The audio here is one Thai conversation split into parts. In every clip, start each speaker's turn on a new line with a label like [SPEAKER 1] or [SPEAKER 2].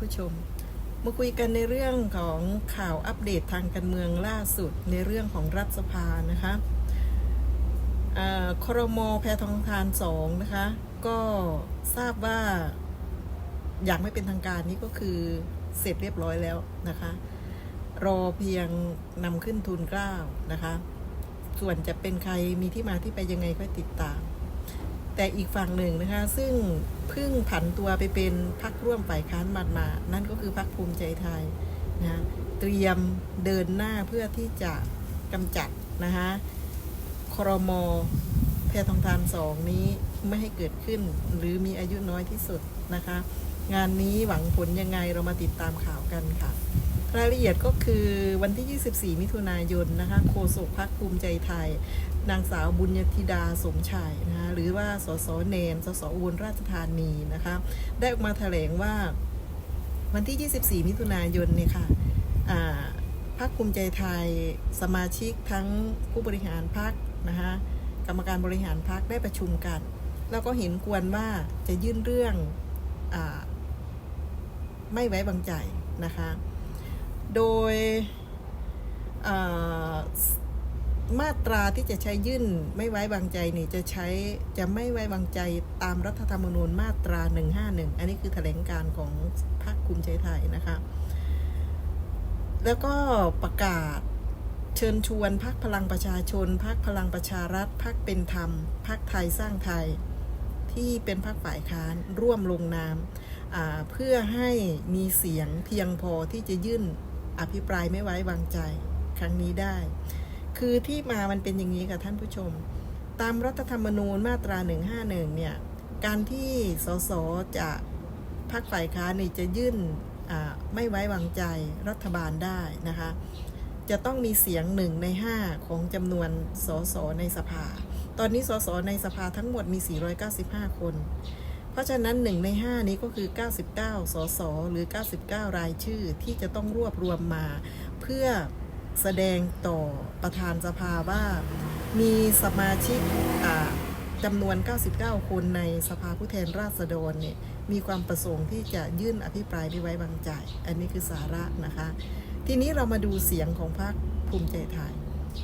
[SPEAKER 1] ผู้ชม มาคุยกันในเรื่องของข่าวอัปเดตทางการเมืองล่าสุดในเรื่องของรัฐสภานะคะอ่าครมแพทองทานสองนะคะ ก็ทราบว่าอย่างไม่เป็นทางการนี้ก็คือเสร็จเรียบร้อยแล้วนะคะ รอเพียงนำขึ้นทุนกล้าวนะคะ ส่วนจะเป็นใครมีที่มาที่ไปยังไงก็ติดตาม แต่อีกฝั่งหนึ่งนะคะ ซึ่งเพิ่งผันตัวไปเป็นพักร่วมฝ่ายค้านมามานั่นก็คือพักภูมิใจไทยนะเตรียมเดินหน้าเพื่อที่จะกำจัดนะคะครมแพทองทานสองนี้ไม่ให้เกิดขึ้น หรือมีอายุน้อยที่สุดนะคะ งานนี้หวังผลยังไงเรามาติดตามข่าวกันค่ะ รายละเอียดก็คือวันที่ 24 มิถุนายนนะคะโฆษกพักภูมิใจไทย นางสาวบุญญธิดาสมชัยนะคะหรือว่าสสเนนสสอุบลราชธานีนะคะได้ออกมาแถลงว่าวันที่ 24 มิถุนายนเนี่ยค่ะพักภูมิใจไทยสมาชิกทั้งผู้บริหารพักนะคะกรรมการบริหารพักได้ประชุมกัน แล้วก็เห็นควรว่าจะยื่นเรื่องอไม่ไว้วางใจนะคะ โดยมาตราที่จะใช้ยื่นไม่ไว้วางใจนี่จะใช้จะไม่ไว้วางใจตามรัฐธรรมนูญมาตรา 151 อันนี้คือแถลงการของพรรคภูมิใจไทยนะคะแล้วก็ประกาศเชิญชวนพรรคพลังประชาชนพรรคพลังประชารัฐพรรคเป็นธรรมพรรคไทยสร้างไทย ที่เป็นพรรคฝ่ายค้านร่วมลงนามเพื่อให้มีเสียงเพียงพอที่จะยื่น อภิปรายไม่ไว้วางใจครั้งนี้ได้ คือที่มามันเป็นอย่างนี้ค่ะท่านผู้ชม ตามรัฐธรรมนูญมาตรา 151 เนี่ย การที่สสจะพักฝ่ายค้านนี่จะยื่นไม่ไว้วางใจรัฐบาลได้นะคะ จะต้องมีเสียงหนึ่งใน 5 ของจำนวนสสในสภา ตอนนี้สสในสภาทั้งหมดมี 495 คน เพราะฉะนั้นหนึ่งใน5นี้ก็คือ 99 สส หรือ 99 รายชื่อที่จะต้องรวบรวมมา เพื่อแสดงต่อประธานสภาว่า มีสมาชิกจำนวน 99 คนในสภาผู้แทนราษฎรเนี่ยมีความประสงค์ที่จะยื่นอภิปรายไม่ไว้วางใจ อันนี้คือสาระนะคะ ทีนี้เรามาดูเสียงของพรรคภูมิใจไทย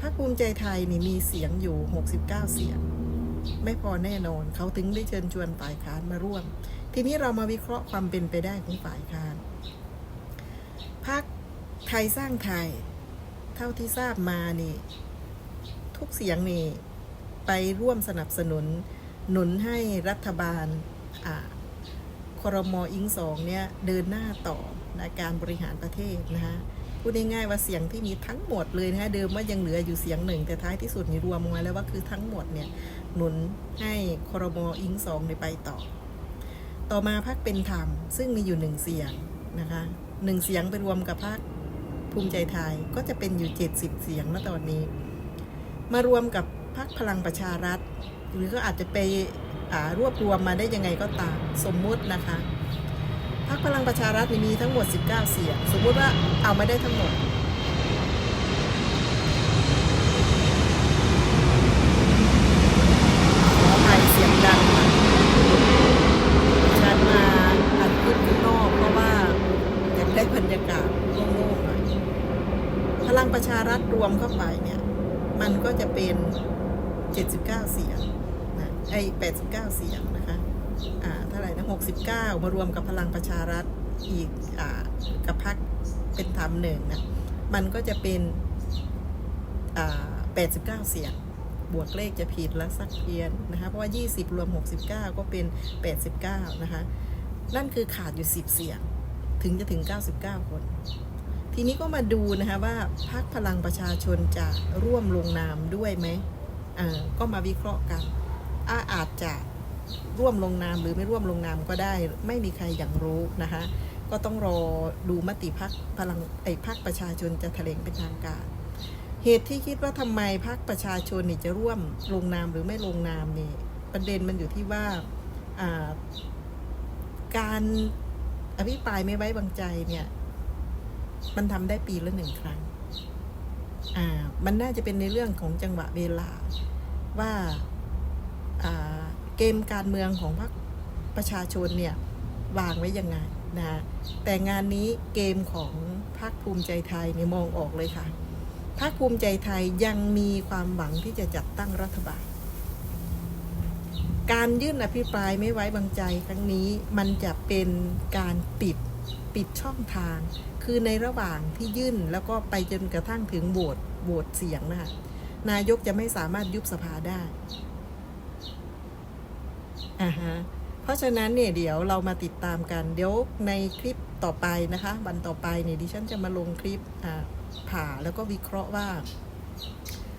[SPEAKER 1] พรรคภูมิใจไทยนี่มีเสียงอยู่ 69 เสียง ไม่พอแน่นอน เขาถึงได้เชิญชวนฝ่ายค้านมาร่วม ทีนี้เรามาวิเคราะห์ความเป็นไปได้ของฝ่ายค้านพรรคไทยสร้างไทย เท่าที่ทราบมานี่ ทุกเสียงนี่ไปร่วมสนับสนุน หนุนให้รัฐบาลอ่าครมออิงสองเนี่ยเดินหน้าต่อในการบริหารประเทศนะคะ พูดง่ายๆว่าเสียงที่มีทั้งหมดเลยนะคะเดิมว่ายังเหลืออยู่เสียงหนึ่งแต่ท้ายที่สุดนี่รวมมาแล้วว่าคือทั้งหมดเนี่ยหนุนให้ครมอิงสองในไปต่อ ต่อมาพักเป็นธรรม ซึ่งมีอยู่หนึ่งเสียงนะคะหนึ่งเสียงไปรวมกับพักภูมิใจไทยก็จะเป็นอยู่ 70 เสียงณตอนนี้ มารวมกับพักพลังประชารัฐ หรือก็อาจจะไปรวบรวมมาได้ยังไงก็ตามสมมุตินะคะ พักพลังประชารัฐมีทั้งหมด 19 เสียง สมมติว่าเอาไม่ได้ทั้งหมด ขออภัยเสียงดังค่ะฉันมาอัดคลิปข้างนอกเพราะว่าอยากได้บรรยากาศโล่งๆหน่อยพลังประชารัฐรวมเข้าไปเนี่ย มันก็จะเป็น 79 เสียงนะไอ้89 เสียงนะคะอ่า เท่าไหร่นะ69มารวมกับพลังประชารัฐอีกอกับพักเป็นธรรมหนึ่งนะมันก็จะเป็นอ่า89เก้าเสียงบวกเลขจะผิดแล้วสักเพียนนะคะ เพราะว่า 20 รวม 69 ก็เป็น 89 นะคะ นั่นคือขาดอยู่ 10 เสียง ถึงจะถึง 99 คน ทีนี้ก็มาดูนะคะว่าพรรคพลังประชาชนจะร่วมลงนามด้วยไหม ก็มาวิเคราะห์กันอาอาจจะ ร่วมลงนามหรือไม่ร่วมลงนามก็ได้ ไม่มีใครอย่างรู้นะคะ ก็ต้องรอดูมติพักพลังไอ้พักประชาชนจะแถลงเป็นทางการ เหตุที่คิดว่าทำไมพักประชาชนนี่จะร่วมลงนามหรือไม่ลงนามนี่ประเด็นมันอยู่ที่ว่าการอภิปรายไม่ไว้วางใจเนี่ย มันทำได้ปีละหนึ่งครั้ง อ่า มันน่าจะเป็นในเรื่องของจังหวะเวลาว่า อ่า เกมการเมืองของพรรคประชาชนเนี่ยวางไว้ยังไงนะแต่งานนี้เกมของพรรคภูมิใจไทยเนี่มองออกเลยค่ะพรรคภูมิใจไทยยังมีความหวังที่จะจัดตั้งรัฐบาล การยื่นอภิปรายไม่ไว้วางใจครั้งนี้มันจะเป็นการปิดปิดช่องทาง คือในระหว่างที่ยื่นแล้วก็ไปจนกระทั่งถึงโหวตโหวตเสียงนะคะนายกจะไม่สามารถยุบสภาได้ อ่าฮะเพราะฉะนั้นเนี่ยเดี๋ยวเรามาติดตามกัน เดี๋ยวในคลิปต่อไปนะคะ วันต่อไปเนี่ยดิฉันจะมาลงคลิปผ่าแล้วก็วิเคราะห์ว่า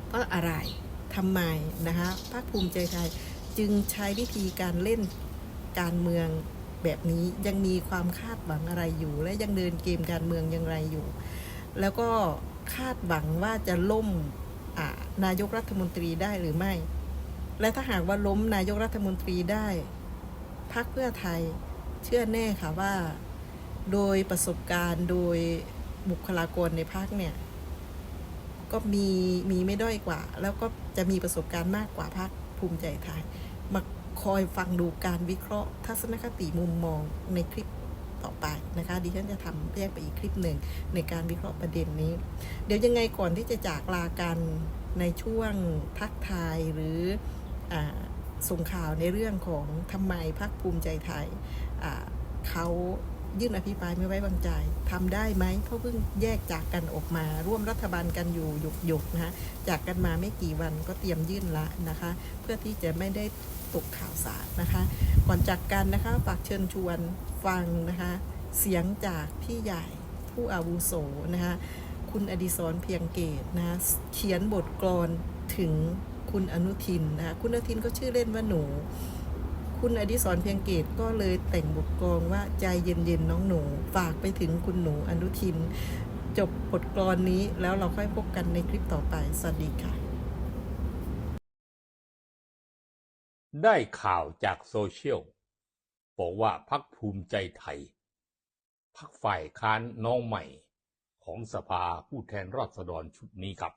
[SPEAKER 1] เพราะอะไรทำไมนะคะภาคภูมิใจไทยจึงใช้วิธีการเล่นการเมืองแบบนี้ยังมีความคาดหวังอะไรอยู่ และยังเดินเกมการเมืองอย่างไรอยู่ แล้วก็คาดหวังว่าจะล่มนายกรัฐมนตรีได้หรือไม่ และถ้าหากว่าล้มนายกรัฐมนตรีได้พรรคเพื่อไทยเชื่อแน่ค่ะว่า โดยประสบการณ์โดยบุคลากรในพรรคเนี่ย ก็มีมีไม่ด้อยกว่า แล้วก็จะมีประสบการณ์มากกว่าพรรคภูมิใจไทย มาคอยฟังดูการวิเคราะห์ ทัศนคติมุมมองในคลิปต่อไปนะคะดิฉันจะทำแยกไปอีกคลิปหนึ่งในการวิเคราะห์ประเด็นนี้ เดี๋ยวยังไงก่อนที่จะจากลากันในช่วงทักทายหรือ ส่งข่าวในเรื่องของทำไมพรรคภูมิใจไทยเขายื่นอภิปรายไม่ไว้วางใจทำได้ไหมเพราะเพิ่งแยกจากกันออกมา ร่วมรัฐบาลกันอยู่หยกหยกนะคะจากกันมาไม่กี่วันก็เตรียมยื่นละนะคะ เพื่อที่จะไม่ได้ตกข่าวสารนะคะ ก่อนจากกันนะคะฝากเชิญชวนฟังนะคะ เสียงจากพี่ใหญ่ผู้อาวุโสนะคะคุณอดิศรเพียงเกตนะะเขียนบทกลอนถึง คุณอนุทินนะคะคุณอนุทินก็ชื่อเล่นว่าหนู คุณอดิศรเพียงเกตก็เลยแต่งบทกลอนว่าใจเย็นๆน้องหนู ฝากไปถึงคุณหนูอนุทิน จบบทกลอนนี้แล้วเราค่อยพบกันในคลิปต่อไป สวัสดีค่ะ
[SPEAKER 2] ได้ข่าวจากโซเชียลบอกว่าพักภูมิใจไทยพักฝ่ายค้านน้องใหม่ของสภาผู้แทนราษฎรชุดนี้ครับ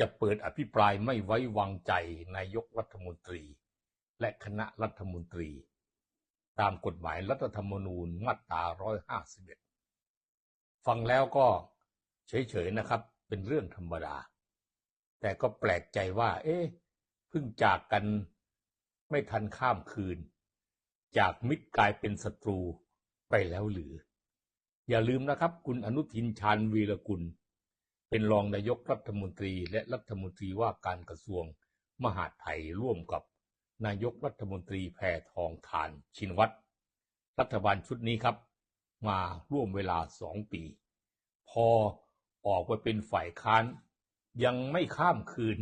[SPEAKER 2] จะเปิดอภิปรายไม่ไว้วางใจนายกรัฐมนตรี และคณะรัฐมนตรี ตามกฎหมายรัฐธรรมนูญมาตรา 151 ฟังแล้วก็เฉยๆนะครับ เป็นเรื่องธรรมดา แต่ก็แปลกใจว่า เอ๊ะเพิ่งจากกันไม่ทันข้ามคืน จากมิตรกลายเป็นศัตรูไปแล้วหรือ อย่าลืมนะครับ คุณอนุทินชาญวีรกุล เป็นรองนายกรัฐมนตรีและรัฐมนตรีว่าการกระทรวงมหาดไทยร่วมกับนายกรัฐมนตรีแพทองทานชินวัตรรัฐบาลชุดนี้ครับ มาร่วมเวลาสองปี พอออกไปเป็นฝ่ายค้าน ยังไม่ข้ามคืน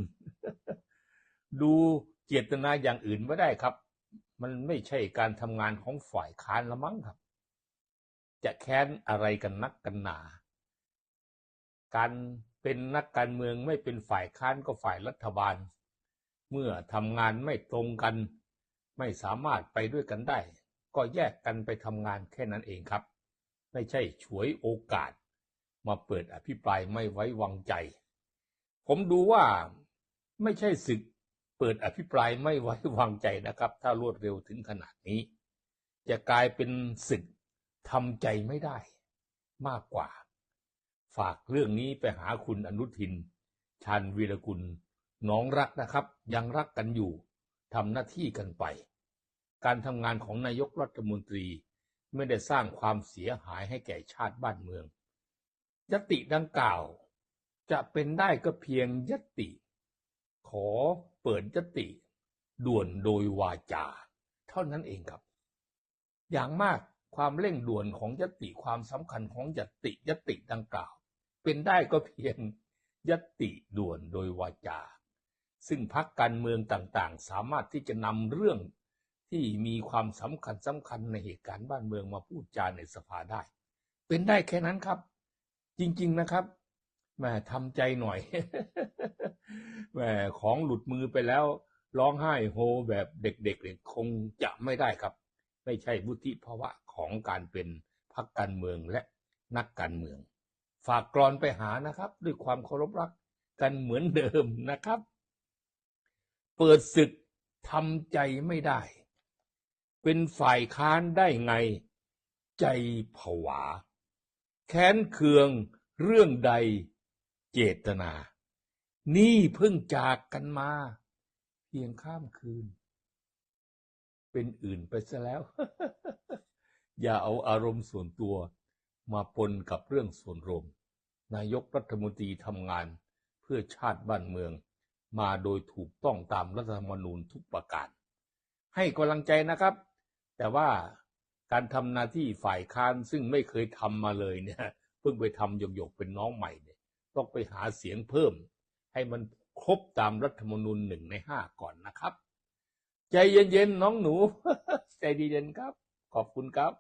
[SPEAKER 2] ดูเจตนาอย่างอื่นไม่ได้ครับ มันไม่ใช่การทำงานของฝ่ายค้านละมั้งครับ จะแค้นอะไรกันนักกันหนา การเป็นนักการเมืองไม่เป็นฝ่ายค้านก็ฝ่ายรัฐบาล เมื่อทำงานไม่ตรงกัน ไม่สามารถไปด้วยกันได้ ก็แยกกันไปทำงานแค่นั้นเองครับ ไม่ใช่ฉวยโอกาส มาเปิดอภิปรายไม่ไว้วางใจ ผมดูว่าไม่ใช่ศึกเปิดอภิปรายไม่ไว้วางใจนะครับ ถ้ารวดเร็วถึงขนาดนี้ จะกลายเป็นศึกทำใจไม่ได้มากกว่า ฝากเรื่องนี้ไปหาคุณอนุทิน ชาญวีรกุล น้องรักนะครับ ยังรักกันอยู่ทำหน้าที่กันไป การทำงานของนายกรัฐมนตรีไม่ได้สร้างความเสียหายให้แก่ชาติบ้านเมืองยติดังกล่าว จะเป็นได้ก็เพียงยติ ขอเปิดยติ ด่วนโดยวาจา เท่านั้นเองครับ อย่างมากความเร่งด่วนของยติความสำคัญของยติยติดังกล่าว เป็นได้ก็เพียงยติด่วนโดยวาจา ซึ่งพักการเมืองต่างๆ สามารถที่จะนำเรื่องที่มีความสำคัญสำคัญในเหตุการณ์บ้านเมืองมาพูดจาในสภาได้ เป็นได้แค่นั้นครับ จริง ๆนะครับแหม่ทำใจหน่อยแหม่ของหลุดมือไปแล้วร้องไห้โฮแบบเด็กๆเนี่ยคงจะไม่ได้ครับ ไม่ใช่วุฒิภาวะของการเป็นพรรคการเมืองและนักการเมือง ฝากกรอนไปหานะครับ ด้วยความเคารพรักกันเหมือนเดิมนะครับ เปิดศึกทำใจไม่ได้ เป็นฝ่ายค้านได้ไง ใจผวา แค้นเคืองเรื่องใดเจตนา นี่เพิ่งจากกันมา เพียงข้ามคืน เป็นอื่นไปซะแล้ว อย่าเอาอารมณ์ส่วนตัว มาปนกับเรื่องส่วนรวม นายกรัฐมนตรีทำงานเพื่อชาติบ้านเมือง มาโดยถูกต้องตามรัฐธรรมนูญทุกประการ ให้กำลังใจนะครับ แต่ว่าการทำหน้าที่ฝ่ายค้านซึ่งไม่เคยทำมาเลยเนี่ยเพิ่งไปทำหยกๆเป็นน้องใหม่เนี่ยต้องไปหาเสียงเพิ่ม ให้มันครบตามรัฐธรรมนูญหนึ่งในห้าก่อนนะครับ ใจเย็นๆน้องหนู ใจดีเย็นครับ ขอบคุณครับ